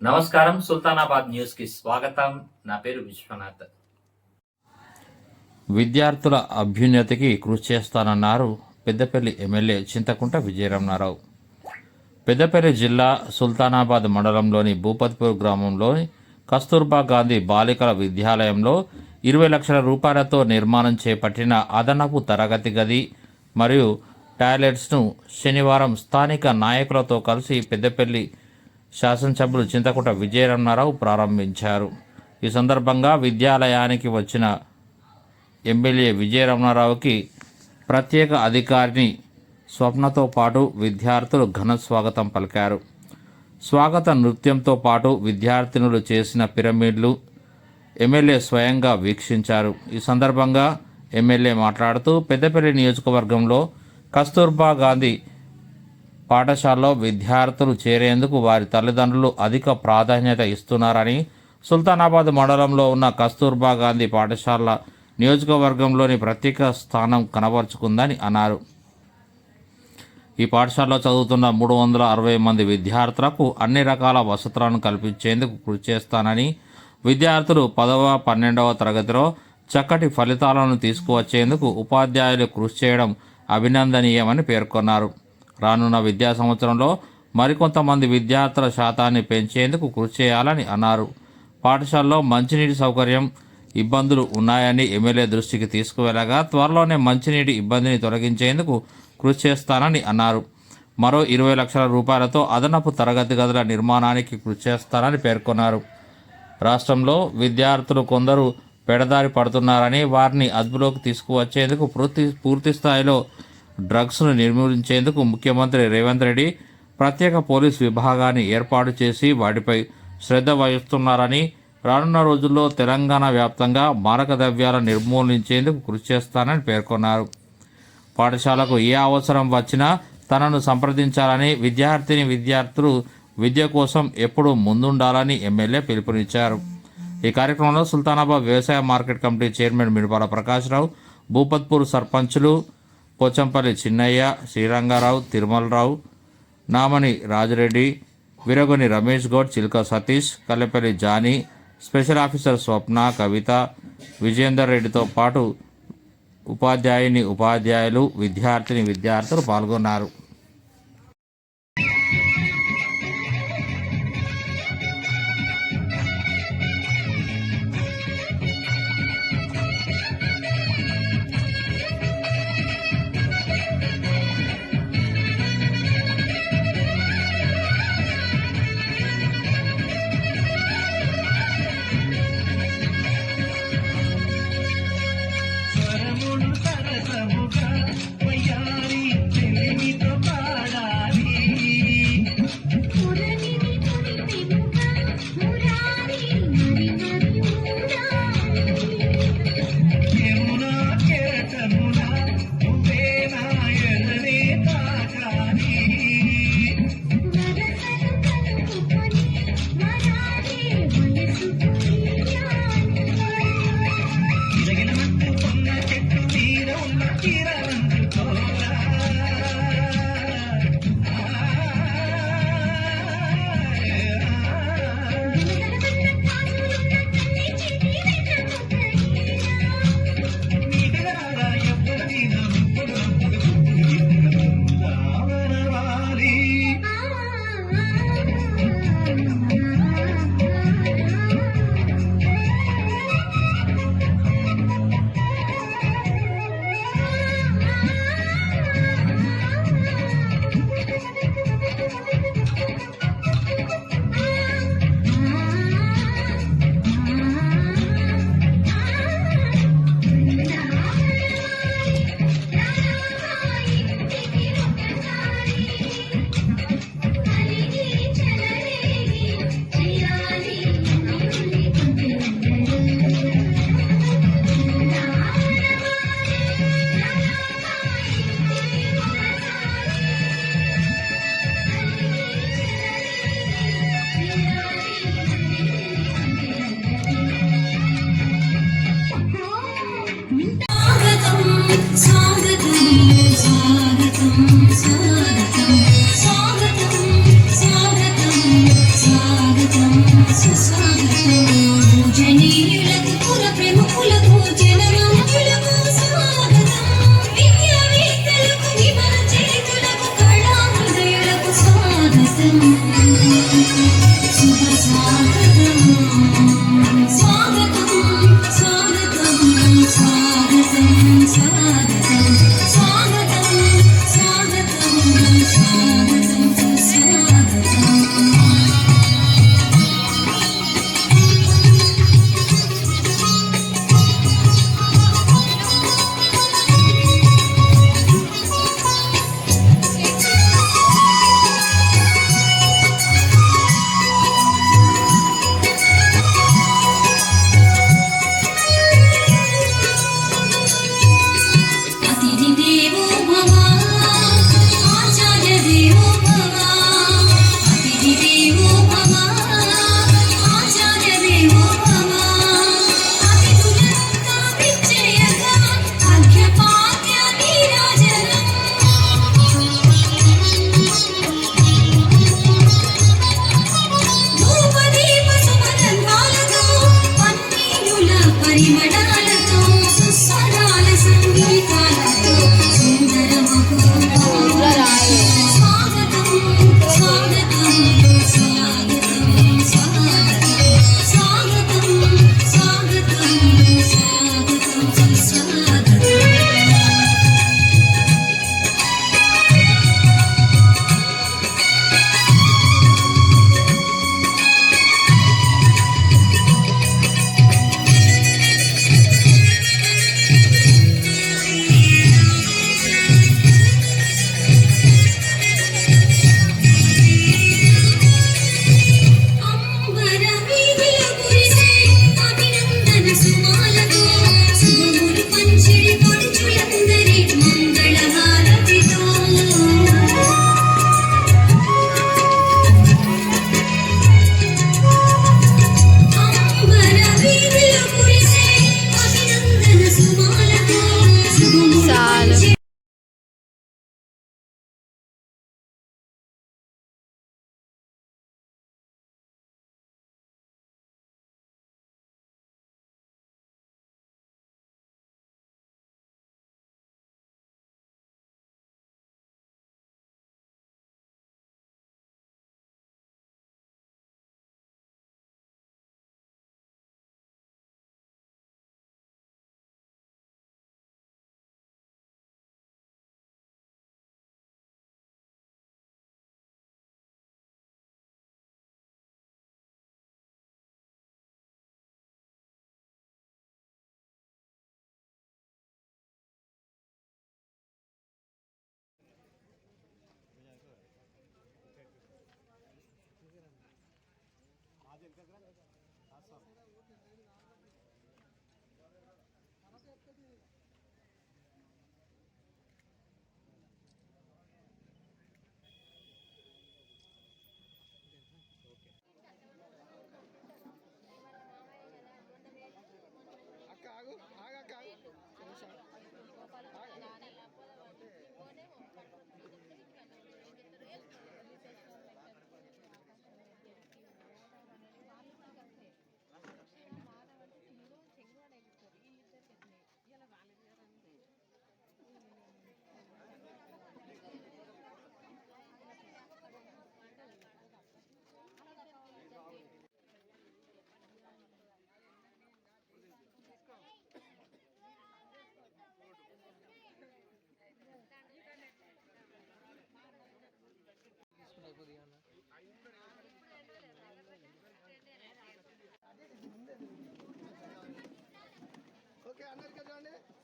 నమస్కారం సుల్తానాబాద్ న్యూస్కి స్వాగతం. నా పేరు విశ్వనాథ్. విద్యార్థుల అభ్యున్నతికి కృషి చేస్తానన్నారు పెద్దపల్లి ఎమ్మెల్యే చింతకుంట విజయరమణారావు పెద్దపల్లి జిల్లా సుల్తానాబాద్ మండలంలోని భూపతిపూర్ గ్రామంలోని కస్తూర్బా గాంధీ బాలికల విద్యాలయంలో ఇరవై లక్షల రూపాయలతో నిర్మాణం చేపట్టిన అదనపు తరగతి గది మరియు టాయిలెట్స్ను శనివారం స్థానిక నాయకులతో కలిసి పెద్దపల్లి శాసనసభ్యులు చింతకుట విజయరమణారావు ప్రారంభించారు. ఈ సందర్భంగా విద్యాలయానికి వచ్చిన ఎమ్మెల్యే విజయరమణారావుకి ప్రత్యేక అధికారిని స్వప్నతో పాటు విద్యార్థులు ఘన స్వాగతం పలికారు. స్వాగత నృత్యంతో పాటు విద్యార్థినులు చేసిన పిరమిడ్లు ఎమ్మెల్యే స్వయంగా వీక్షించారు. ఈ సందర్భంగా ఎమ్మెల్యే మాట్లాడుతూ పెద్దపల్లి నియోజకవర్గంలో కస్తూర్బా గాంధీ పాఠశాలలో విద్యార్థులు చేరేందుకు వారి తల్లిదండ్రులు అధిక ప్రాధాన్యత ఇస్తున్నారని సుల్తానాబాద్ మండలంలో ఉన్న కస్తూర్బా గాంధీ పాఠశాల నియోజకవర్గంలోని ప్రత్యేక స్థానం కనబరుచుకుందని అన్నారు. ఈ పాఠశాలలో చదువుతున్న మూడు వందల అరవై మంది విద్యార్థులకు అన్ని రకాల వసతులను కల్పించేందుకు కృషి చేస్తానని విద్యార్థులు పదవ పన్నెండవ తరగతిలో చక్కటి ఫలితాలను తీసుకువచ్చేందుకు ఉపాధ్యాయులు కృషి చేయడం అభినందనీయమని పేర్కొన్నారు. రానున్న విద్యా సంవత్సరంలో మరికొంతమంది విద్యార్థుల శాతాన్ని పెంచేందుకు కృషి చేయాలని అన్నారు. పాఠశాలలో మంచినీటి సౌకర్యం ఇబ్బందులు ఉన్నాయని ఎమ్మెల్యే దృష్టికి తీసుకువెళ్ళగా త్వరలోనే మంచినీటి ఇబ్బందిని తొలగించేందుకు కృషి చేస్తానని అన్నారు. మరో ఇరవై లక్షల రూపాయలతో అదనపు తరగతి గదుల నిర్మాణానికి కృషి చేస్తానని పేర్కొన్నారు. రాష్ట్రంలో విద్యార్థులు కొందరు పెడదారి పడుతున్నారని వారిని అదుపులోకి తీసుకువచ్చేందుకు పూర్తి పూర్తి స్థాయిలో డ్రగ్స్ను నిర్మూలించేందుకు ముఖ్యమంత్రి రేవంత్ రెడ్డి ప్రత్యేక పోలీస్ విభాగాన్ని ఏర్పాటు చేసి వాటిపై శ్రద్ధ వహిస్తున్నారని రానున్న రోజుల్లో తెలంగాణ వ్యాప్తంగా మారక ద్రవ్యాలను నిర్మూలించేందుకు కృషి చేస్తానని పేర్కొన్నారు. పాఠశాలకు ఏ అవసరం వచ్చినా తనను సంప్రదించాలని విద్యార్థిని విద్యార్థులు విద్య కోసం ఎప్పుడూ ముందుండాలని ఎమ్మెల్యే పిలుపునిచ్చారు. ఈ కార్యక్రమంలో సుల్తానాబాద్ వ్యవసాయ market committee chairman Midipala Prakashrao Bhupatpur సర్పంచులు Pochampalli Chinnaiah Srirangarao Tirumalarao Namani Rajareddy Viragoni Ramesh Goud Chilka Satish Kallepalli Johnny special officer Swapna Kavitha Vijender రెడ్డితో పాటు ఉపాధ్యాయుని ఉపాధ్యాయులు విద్యార్థిని విద్యార్థులు పాల్గొన్నారు.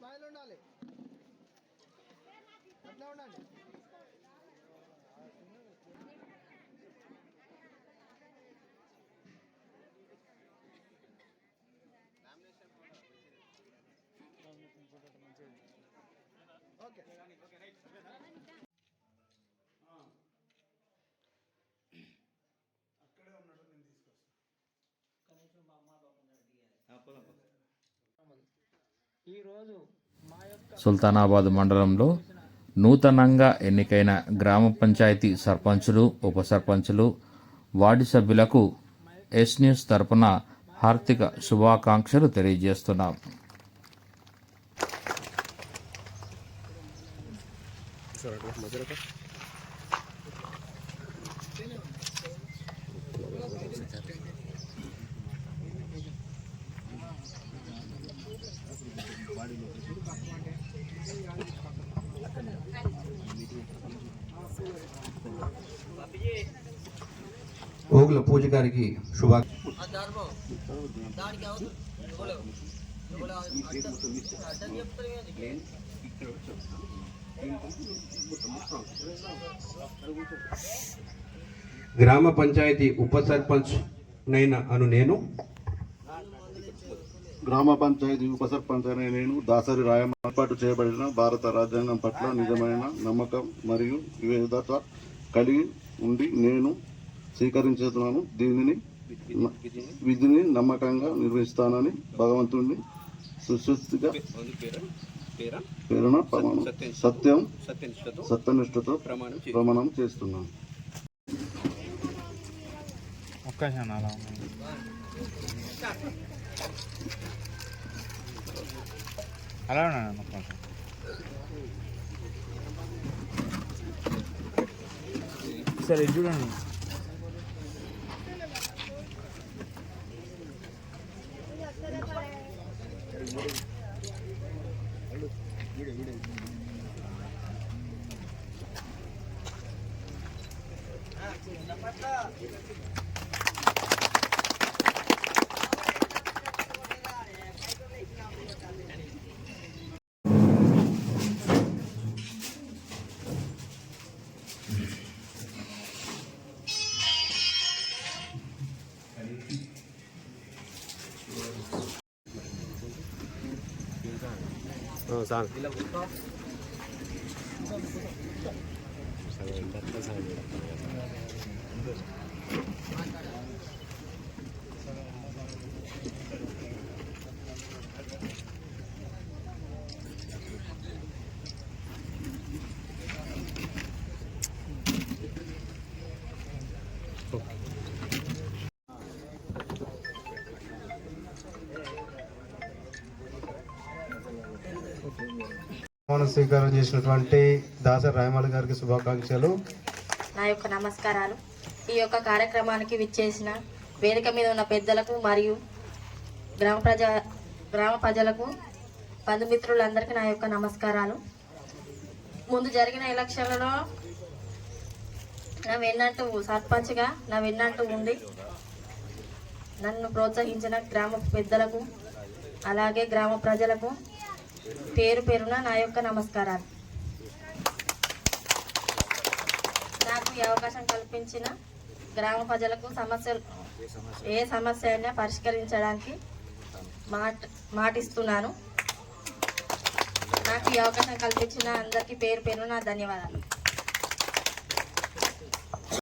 స్మైల్ ఉండాలి అట్లా ఉండండి ఓకే అక్కడే ఉన్నాడు నేను తీసుకొస్తాను కనీసం మా అమ్మ బాబు గారు దిగాలి సుల్తానాబాద్ మండలంలో నూతనంగా ఎన్నికైన గ్రామ పంచాయతీ సర్పంచులు ఉప సర్పంచులు వార్డు సభ్యులకు ఎస్ న్యూస్ తరపున హార్దిక శుభాకాంక్షలు తెలియజేస్తున్నాం. నాగుల పూజ గారికి శుభా గ్రామ పంచాయతీ ఉప సర్పంచ్ అను నేను. గ్రామ పంచాయతీ ఉప సర్పంచ్ అనే నేను దాసరి రాయమ ఏర్పాటు చేయబడిన భారత రాజ్యాంగం పట్ల నిజమైన నమ్మకం మరియు వివిధత కలిగి ఉండి నేను స్వీకరించుతున్నాను దీనిని విధిని నమ్మకంగా నిర్వహిస్తానని భగవంతుడిని సుశుద్ధిగా పేరున ప్రమాణం సత్యం సత్యనిష్టతో ప్రమాణం చేస్తున్నాను. అలా ఉన్నాను. కొంచెం. సరే ఇది చూడండి ప్రమాణ స్వీకారం చేసినటువంటి దాసరి రాయమాల గారికి శుభాకాంక్షలు. నా యొక్క నమస్కారాలు. ఈ యొక్క కార్యక్రమానికి విచ్చేసిన వేదిక మీద ఉన్న పెద్దలకు మరియు గ్రామ ప్రజా గ్రామ ప్రజలకు బంధుమిత్రులందరికీ నా యొక్క నమస్కారాలు. ముందు జరిగిన ఎలక్షన్లలో నా వెన్నంటూ సర్పంచ్గా నా వెన్నట్టు ఉండి నన్ను ప్రోత్సహించిన గ్రామ పెద్దలకు అలాగే గ్రామ ప్రజలకు పేరు పేరున నా యొక్క నమస్కారాలు. నాకు ఈ అవకాశం కల్పించిన గ్రామ ప్రజలకు సమస్యలు ఏ సమస్య అయినా పరిష్కరించడానికి మాట మాటిస్తున్నాను. నాకు ఈ అవకాశం కల్పించిన అందరికీ పేరు పేరున నా ధన్యవాదాలు.